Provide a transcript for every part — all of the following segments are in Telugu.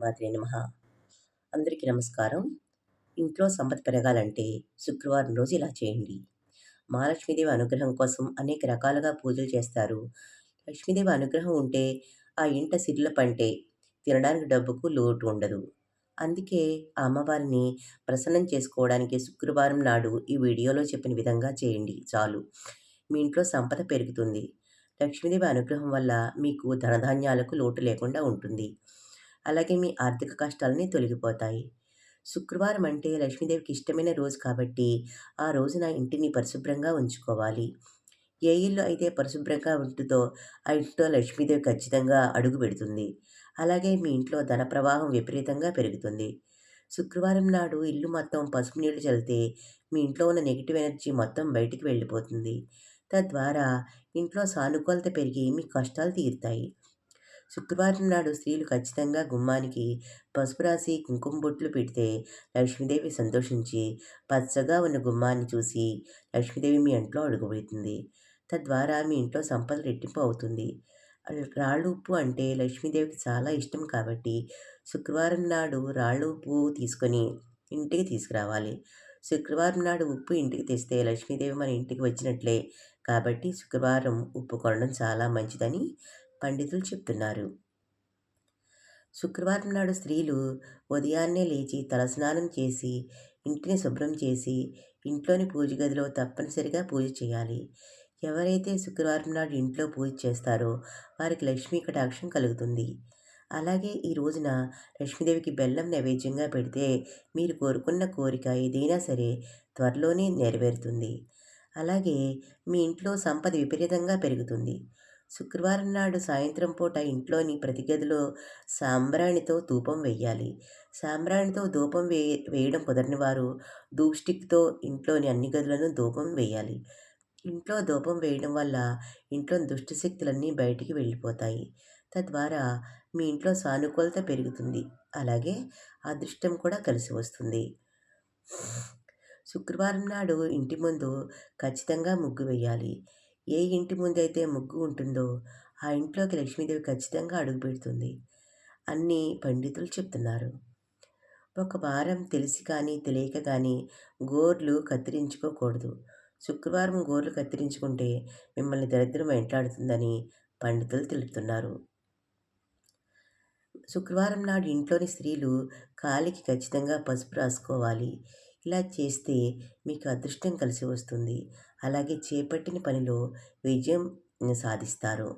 మాత్రే నమ. అందరికీ నమస్కారం. ఇంట్లో సంపద పెరగాలంటే శుక్రవారం రోజు ఇలా చేయండి. మహాలక్ష్మీదేవి అనుగ్రహం కోసం అనేక రకాలుగా పూజలు చేస్తారు. లక్ష్మీదేవి అనుగ్రహం ఉంటే ఆ ఇంట సిరుల పంటే తినడానికి డబ్బుకు లోటు ఉండదు. అందుకే ఆ అమ్మవారిని ప్రసన్నం చేసుకోవడానికి శుక్రవారం నాడు ఈ వీడియోలో చెప్పిన విధంగా చేయండి. చాలు. మీ ఇంట్లో సంపద పెరుగుతుంది. లక్ష్మీదేవి అనుగ్రహం వల్ల మీకు ధనధాన్యాలకు లోటు లేకుండా ఉంటుంది. అలాగే మీ ఆర్థిక కష్టాలని తొలగిపోతాయి. శుక్రవారం అంటే లక్ష్మీదేవికి ఇష్టమైన రోజు కాబట్టి ఆ రోజున ఇంటిని పరిశుభ్రంగా ఉంచుకోవాలి. ఏ ఇల్లు అయితే పరిశుభ్రంగా ఉంటుందో ఆ ఇంట్లో లక్ష్మీదేవి ఖచ్చితంగా అడుగు పెడుతుంది. అలాగే మీ ఇంట్లో ధన ప్రవాహం విపరీతంగా పెరుగుతుంది. శుక్రవారం నాడు ఇల్లు మొత్తం పసుపు నీళ్ళు చల్లితే మీ ఇంట్లో ఉన్న నెగిటివ్ ఎనర్జీ మొత్తం బయటికి వెళ్ళిపోతుంది. తద్వారా ఇంట్లో సానుకూలత పెరిగి మీ కష్టాలు తీరుతాయి. శుక్రవారం నాడు స్త్రీలు ఖచ్చితంగా గుమ్మానికి పసుపు రాసి కుంకుమ బొట్లు పెడితే లక్ష్మీదేవి సంతోషించి పచ్చగా ఉన్న గుమ్మాన్ని చూసి లక్ష్మీదేవి మీ ఇంట్లో అడుగుపెడుతుంది. తద్వారా మీ ఇంట్లో సంపద రెట్టింపు అవుతుంది. రాళ్ళు ఉప్పు అంటే లక్ష్మీదేవికి చాలా ఇష్టం కాబట్టి శుక్రవారం నాడు రాళ్ళు ఉప్పు తీసుకొని ఇంటికి తీసుకురావాలి. శుక్రవారం నాడు ఉప్పు ఇంటికి తెస్తే లక్ష్మీదేవి మన ఇంటికి వచ్చినట్లే కాబట్టి శుక్రవారం ఉప్పు కొనడం చాలా మంచిదని పండితులు చెప్తున్నారు. శుక్రవారం నాడు స్త్రీలు ఉదయాన్నే లేచి తలస్నానం చేసి ఇంటిని శుభ్రం చేసి ఇంట్లోని పూజ గదిలో తప్పనిసరిగా పూజ చేయాలి. ఎవరైతే శుక్రవారం నాడు ఇంట్లో పూజ చేస్తారో వారికి లక్ష్మీ కటాక్షం కలుగుతుంది. అలాగే ఈ రోజున లక్ష్మీదేవికి బెల్లం నైవేద్యంగా పెడితే మీరు కోరుకున్న కోరిక ఏదైనా సరే త్వరలోనే నెరవేరుతుంది. అలాగే మీ ఇంట్లో సంపద విపరీతంగా పెరుగుతుంది. శుక్రవారం నాడు సాయంత్రం పూట ఇంట్లోని ప్రతి గదిలో సాంబ్రాణితో ధూపం వేయాలి సాంబ్రాణితో ధూపం వే వేయడం కుదరని వారు ధూప్ స్టిక్తో ఇంట్లోని అన్ని గదులను ధూపం వేయాలి ఇంట్లో ధూపం వేయడం వల్ల ఇంట్లో దుష్టశక్తులన్నీ బయటికి వెళ్ళిపోతాయి. తద్వారా మీ ఇంట్లో సానుకూలత పెరుగుతుంది. అలాగే అదృష్టం కూడా కలిసి వస్తుంది. శుక్రవారం నాడు ఇంటి ముందు ఖచ్చితంగా ముగ్గు వేయాలి ఏ ఇంటి ముందైతే ముగ్గు ఉంటుందో ఆ ఇంట్లోకి లక్ష్మీదేవి ఖచ్చితంగా అడుగుపెడుతుంది అన్ని పండితులు చెప్తున్నారు. ఒక వారం తెలిసి కానీ తెలియక కానీ గోర్లు కత్తిరించుకోకూడదు. శుక్రవారం గోర్లు కత్తిరించుకుంటే మిమ్మల్ని దరిద్రం వెంటాడుతుందని పండితులు తెలుపుతున్నారు. శుక్రవారం నాడు ఇంట్లోని స్త్రీలు కాలికి ఖచ్చితంగా పసుపు రాసుకోవాలి. ఇలా చేస్తే మీకు అదృష్టం కలిసి వస్తుంది. అలాగే చేపట్టిన పనిలో విజయం సాధిస్తారు.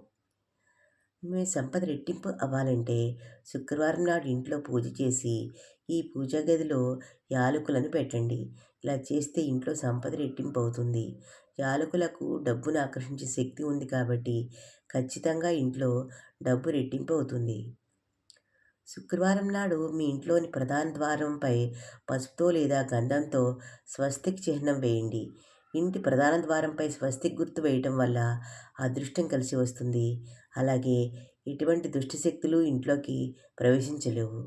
మీ సంపద రెట్టింపు అవ్వాలంటే శుక్రవారం నాడు ఇంట్లో పూజ చేసి ఈ పూజా గదిలో యాలకులను పెట్టండి. ఇలా చేస్తే ఇంట్లో సంపద రెట్టింపు అవుతుంది. యాలకులకు డబ్బును ఆకర్షించే శక్తి ఉంది కాబట్టి ఖచ్చితంగా ఇంట్లో డబ్బు రెట్టింపు అవుతుంది. శుక్రవారం నాడు మీ ఇంట్లోని ప్రధాన ద్వారంపై పసుపుతో లేదా గంధంతో స్వస్తిక్ చిహ్నం వేయండి. ఇంటి ప్రధాన ద్వారంపై స్వస్తిక్ గుర్తు వేయటం వల్ల అదృష్టం కలిసి వస్తుంది. అలాగే ఎటువంటి దుష్టశక్తులు ఇంట్లోకి ప్రవేశించలేవు.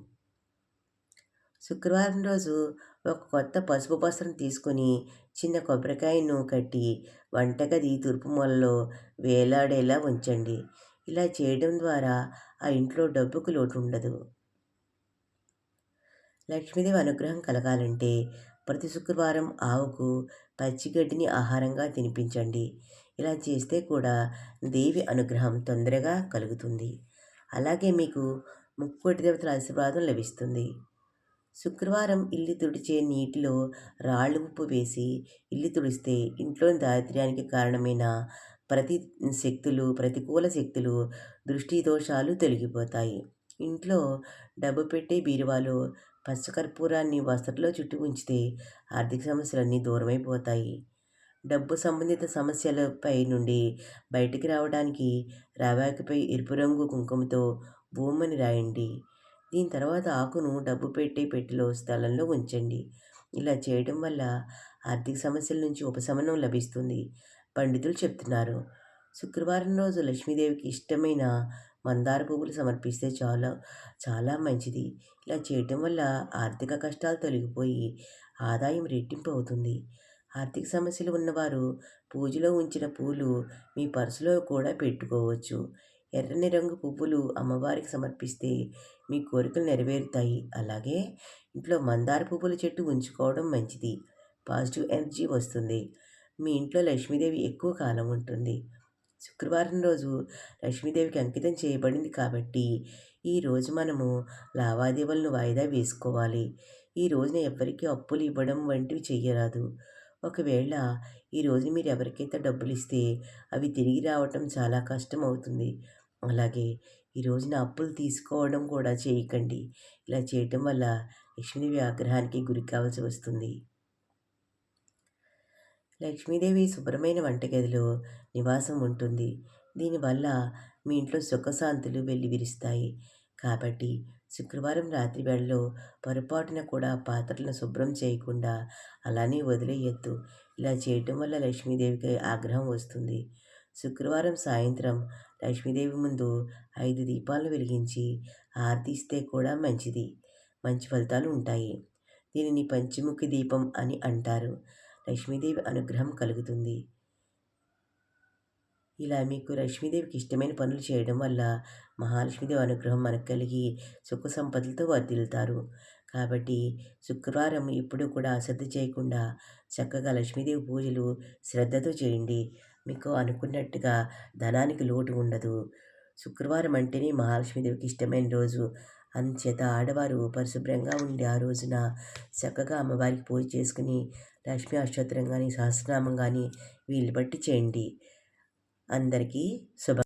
శుక్రవారం రోజు ఒక కొత్త పసుపు వస్త్రం తీసుకొని చిన్న కొబ్బరికాయను కట్టి వంటగది తూర్పు మూలలో వేలాడేలా ఉంచండి. ఇలా చేయడం ద్వారా ఆ ఇంట్లో డబ్బుకు లోటు ఉండదు. లక్ష్మీదేవి అనుగ్రహం కలగాలంటే ప్రతి శుక్రవారం ఆవుకు పచ్చిగడ్డిని ఆహారంగా తినిపించండి. ఇలా చేస్తే కూడా దేవి అనుగ్రహం తొందరగా కలుగుతుంది. అలాగే మీకు ముక్కోటి దేవతల ఆశీర్వాదం లభిస్తుంది. శుక్రవారం ఇల్లు తుడిచే నీటిలో రాళ్ళు ఉప్పు వేసి ఇల్లు తుడిస్తే ఇంట్లోని దారిద్ర్యానికి కారణమైన ప్రతి శక్తులు ప్రతికూల శక్తులు దృష్టి దోషాలు తొలగిపోతాయి. ఇంట్లో డబ్బు పెట్టే బీరువాలో పచ్చకర్పూరాన్ని వసతిలో చుట్టి ఉంచితే ఆర్థిక సమస్యలన్నీ దూరమైపోతాయి. డబ్బు సంబంధిత సమస్యలపై నుండి బయటికి రావడానికి రావాకిపై ఎరుపు రంగు కుంకుమతో భూమని రాయండి. దీని తర్వాత ఆకును డబ్బు పెట్టే పెట్టెలో స్థలంలో ఉంచండి. ఇలా చేయడం వల్ల ఆర్థిక సమస్యల నుంచి ఉపశమనం లభిస్తుంది. పండితులు చెప్తున్నారు. శుక్రవారం రోజు లక్ష్మీదేవికి ఇష్టమైన మందార పువ్వులు సమర్పిస్తే చాలా చాలా మంచిది. ఇలా చేయటం వల్ల ఆర్థిక కష్టాలు తొలగిపోయి ఆదాయం రెట్టింపు అవుతుంది. ఆర్థిక సమస్యలు ఉన్నవారు పూజలో ఉంచిన పూలు మీ పర్సులో కూడా పెట్టుకోవచ్చు. ఎర్రని రంగు పువ్వులు అమ్మవారికి సమర్పిస్తే మీ కోరికలు నెరవేరుతాయి. అలాగే ఇంట్లో మందార పువ్వుల చెట్టు ఉంచుకోవడం మంచిది. పాజిటివ్ ఎనర్జీ వస్తుంది. మీ ఇంట్లో లక్ష్మీదేవి ఎక్కువ కాలం ఉంటుంది. శుక్రవారం రోజు లక్ష్మీదేవికి అంకితం చేయబడింది కాబట్టి ఈ రోజు మనము లావాదేవీలను వాయిదా వేసుకోవాలి. ఈ రోజున ఎవరికీ అప్పులు ఇవ్వడం వంటివి చెయ్యరాదు. ఒకవేళ ఈ రోజు మీరు ఎవరికైతే డబ్బులు ఇస్తే అవి తిరిగి రావటం చాలా కష్టం అవుతుంది. అలాగే ఈ రోజున అప్పులు తీసుకోవడం కూడా చేయకండి. ఇలా చేయటం వల్ల లక్ష్మీదేవి ఆగ్రహానికి గురి కావాల్సి వస్తుంది. లక్ష్మీదేవి శుభ్రమైన వంటగదిలో నివాసం ఉంటుంది. దీనివల్ల మీ ఇంట్లో సుఖశాంతులు వెళ్ళి విరుస్తాయి. కాబట్టి శుక్రవారం రాత్రి వేళలో పొరపాటున కూడా పాత్రలను శుభ్రం చేయకుండా అలానే వదిలేయద్దు. ఇలా చేయటం వల్ల లక్ష్మీదేవికి ఆగ్రహం వస్తుంది. శుక్రవారం సాయంత్రం లక్ష్మీదేవి ముందు ఐదు దీపాలను వెలిగించి ఆర్తిస్తే కూడా మంచిది. మంచి ఫలితాలు ఉంటాయి. దీనిని పంచముఖి దీపం అని అంటారు. లక్ష్మీదేవి అనుగ్రహం కలుగుతుంది. ఇలా మీకు లక్ష్మీదేవికి ఇష్టమైన పనులు చేయడం వల్ల మహాలక్ష్మీదేవి అనుగ్రహం మనకు కలిగి సుఖ సంపదలతో వర్ధిల్లుతారు. కాబట్టి శుక్రవారం ఎప్పుడూ కూడా అశ్రద్ధ చేయకుండా చక్కగా లక్ష్మీదేవి పూజలు శ్రద్ధతో చేయండి. మీకు అనుకున్నట్టుగా ధనానికి లోటు ఉండదు. శుక్రవారం అంటేనే మహాలక్ష్మీదేవికి ఇష్టమైన రోజు. అందుచేత ఆడవారు పరిశుభ్రంగా ఉండి ఆ రోజున చక్కగా అమ్మవారికి పూజ చేసుకుని లక్ష్మీ అష్టోత్తరం కానీ సహస్రనామం కానీ వీలు బట్టి చేయండి. అందరికీ శుభ